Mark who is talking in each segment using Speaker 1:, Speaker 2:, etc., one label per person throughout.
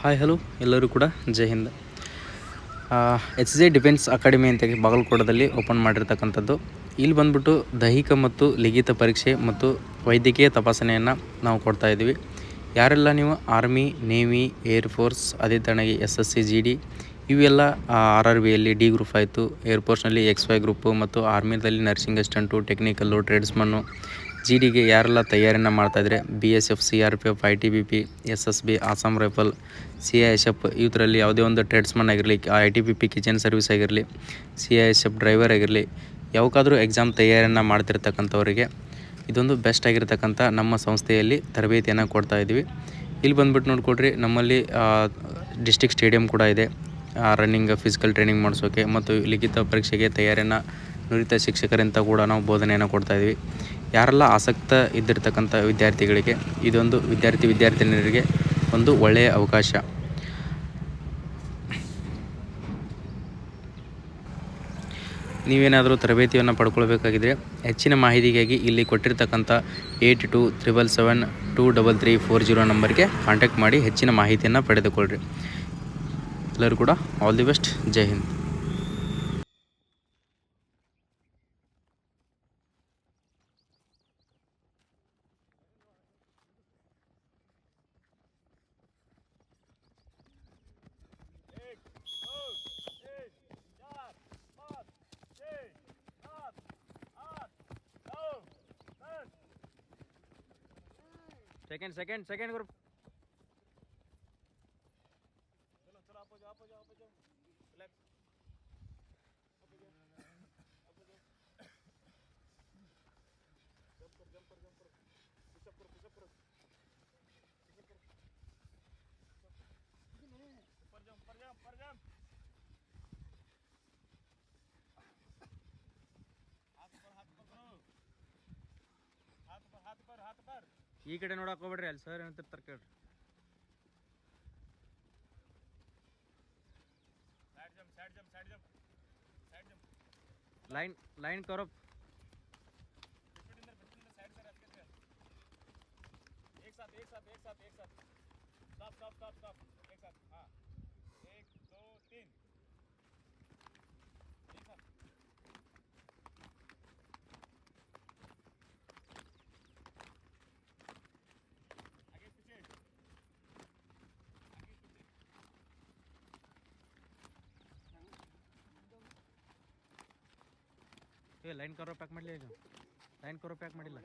Speaker 1: Hi hello ಎಲ್ಲರೂ ಕೂಡ Jai Hind. H J defence academy ಅಂತ ಬಾಗಲಕೋಟದಲ್ಲಿ ಓಪನ್ ಮಾಡಿರ್ತಕ್ಕಂಥದ್ದು. ಇಲ್ಲಿ ಬಂದ್ಬಿಟ್ಟು ದೈಹಿಕ ಮತ್ತು ಲಿಖಿತ ಪರೀಕ್ಷೆ ಮತ್ತು ವೈದ್ಯಕೀಯ ತಪಾಸಣೆಯನ್ನು ನಾವು ಕೊಡ್ತಾ ಇದ್ದೀವಿ. ಯಾರೆಲ್ಲ ನೀವು ಆರ್ಮಿ ನೇವಿ ಏರ್ ಫೋರ್ಸ್ ಅದೇ ತಣಗೆ S S C G D ಇವೆಲ್ಲ ಆರ್ ಆರ್ ಬಿಯಲ್ಲಿ ಡಿ ಗ್ರೂಪ್ ಆಯಿತು. ಏರ್ಫೋರ್ಸ್ನಲ್ಲಿ ಎಕ್ಸ್ ವೈ ಗ್ರೂಪು ಮತ್ತು ಆರ್ಮಿದಲ್ಲಿ nursing assistant technical tradesman G ಡಿಗೆ ಯಾರೆಲ್ಲ ತಯಾರಿಯನ್ನು ಮಾಡ್ತಾಯಿದ್ರೆ B S F, C R P F, I T B P, S S B Assam rifle, C I S F ಇದರಲ್ಲಿ ಯಾವುದೇ ಒಂದು ಟ್ರೇಡ್ಸ್ಮನ್ ಆಗಿರಲಿ, I T B P kitchen service ಆಗಿರಲಿ, C I S F driver ಆಗಿರಲಿ ಯಾವಕ್ಕಾದರೂ exam ತಯಾರಿಯನ್ನು ಮಾಡ್ತಿರ್ತಕ್ಕಂಥವರಿಗೆ ಇದೊಂದು best ಆಗಿರ್ತಕ್ಕಂಥ ನಮ್ಮ ಸಂಸ್ಥೆಯಲ್ಲಿ ತರಬೇತಿಯನ್ನು ಕೊಡ್ತಾ ಇದ್ದೀವಿ. ಇಲ್ಲಿ ಬಂದ್ಬಿಟ್ಟು ನೋಡ್ಕೊಡ್ರಿ, ನಮ್ಮಲ್ಲಿ ಡಿಸ್ಟಿಕ್ ಸ್ಟೇಡಿಯಂ ಕೂಡ ಇದೆ. ರನ್ನಿಂಗ್, ಫಿಸಿಕಲ್ ಟ್ರೈನಿಂಗ್ ಮಾಡಿಸೋಕೆ ಮತ್ತು ಲಿಖಿತ ಪರೀಕ್ಷೆಗೆ ತಯಾರಿಯನ್ನು ನುರಿತ ಶಿಕ್ಷಕರಿಂದ ಕೂಡ ನಾವು ಬೋಧನೆಯನ್ನು ಕೊಡ್ತಾಯಿದ್ವಿ ಯಾರೆಲ್ಲ ಆಸಕ್ತ ಇದ್ದಿರ್ತಕ್ಕಂಥ ವಿದ್ಯಾರ್ಥಿಗಳಿಗೆ ಇದೊಂದು ವಿದ್ಯಾರ್ಥಿ ವಿದ್ಯಾರ್ಥಿನಿಯರಿಗೆ ಒಂದು ಒಳ್ಳೆಯ ಅವಕಾಶ. ನೀವೇನಾದರೂ ತರಬೇತಿಯನ್ನು ಪಡ್ಕೊಳ್ಬೇಕಾಗಿದ್ರೆ ಹೆಚ್ಚಿನ ಮಾಹಿತಿಗಾಗಿ ಇಲ್ಲಿ ಕೊಟ್ಟಿರ್ತಕ್ಕಂಥ eight two triple seven two double three four zero ನಂಬರ್ಗೆ ಕಾಂಟ್ಯಾಕ್ಟ್ ಮಾಡಿ ಹೆಚ್ಚಿನ ಮಾಹಿತಿಯನ್ನು ಪಡೆದುಕೊಳ್ಳ್ರಿ. ಎಲ್ಲರೂ ಕೂಡ all the best. Jai Hind.
Speaker 2: Second second second group
Speaker 3: चलो चलो आप जाओ आप जाओ आप जाओ रिलैक्स जंप करो जंप करो जंप करो पुशअप करो पुशअप करो
Speaker 2: ಈ ಕಡೆ ನೋಡಕ್ ಹೋಗ್ಬೇಡ್ರಿ ಅಲ್ಲಿ ಸರ್ ಏನಂತಿರ್ತಾರೆ ಕೇಳ್ರಿ ಲೈನ್ ಲೈನ್ ಕರೋಪ್
Speaker 3: एक साथ एक साथ एक साथ एक साथ स्टॉप स्टॉप स्टॉप स्टॉप एक साथ हाँ
Speaker 2: ಏ ಲೈನ್ ಕರೋ ಪ್ಯಾಕ್ ಮಾಡಲಿ ಈಗ. ಲೈನ್ ಕವರ್ ಪ್ಯಾಕ್ ಮಾಡಿಲ್ಲ.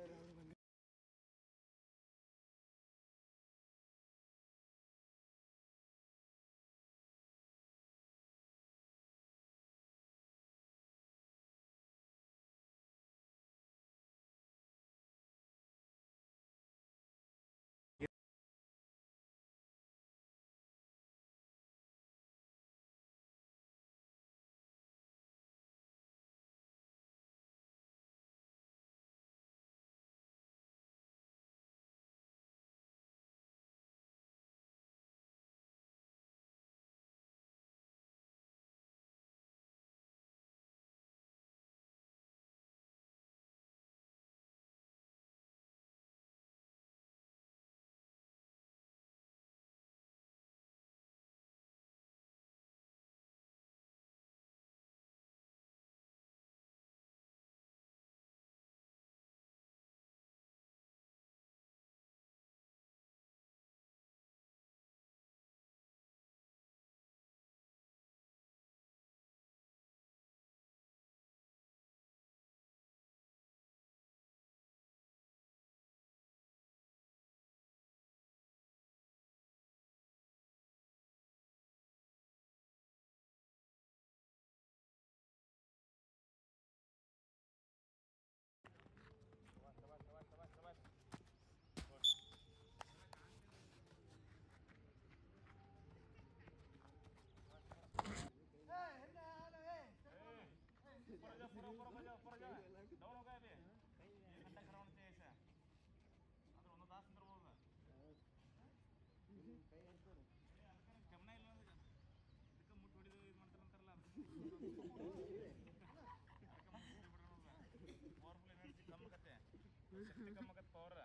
Speaker 3: ಶಕ್ತಿ ಕಮ್ಮಿ ಆಗತ್ತೆ ಪವರ್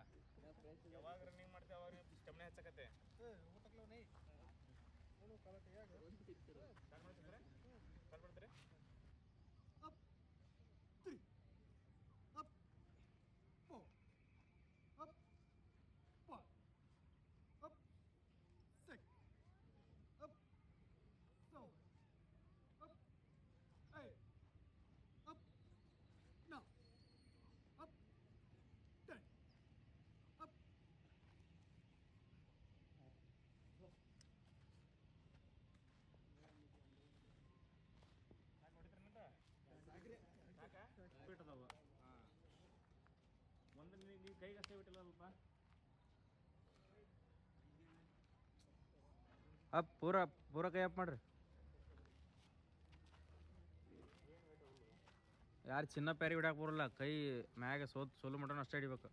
Speaker 3: ಯಾವಾಗ ರನ್ನಿಂಗ್ ಮಾಡ್ತೀವಿ ಅವಾಗ ಸ್ಟೆಮಿನಾ ಹೆಚ್ಚಾಕತ್ತೆ. ಸ್ಟಾರ್ಟ್ ಮಾಡ್ತಿದ್ರೆ? ನೀವು ಕೈಗೆ ಅಷ್ಟೇ ಬಿಟ್ಟಿಲ್ಲಲ್ಪ
Speaker 2: ಅಪ್, ಪೂರ ಪೂರ ಕೈ ಅಪ್ ಮಾಡ್ರಿ. ಯಾರು ಚಿನ್ನ ಪ್ಯಾರಿ ಬಿಡಕ್ಕೆ ಬರಲ್ಲ, ಕೈ ಮ್ಯಾಗ ಸೋತ್ ಸೋಲು ಮಟನ್ ಅಷ್ಟೇ ಹಿಡಿಬೇಕು.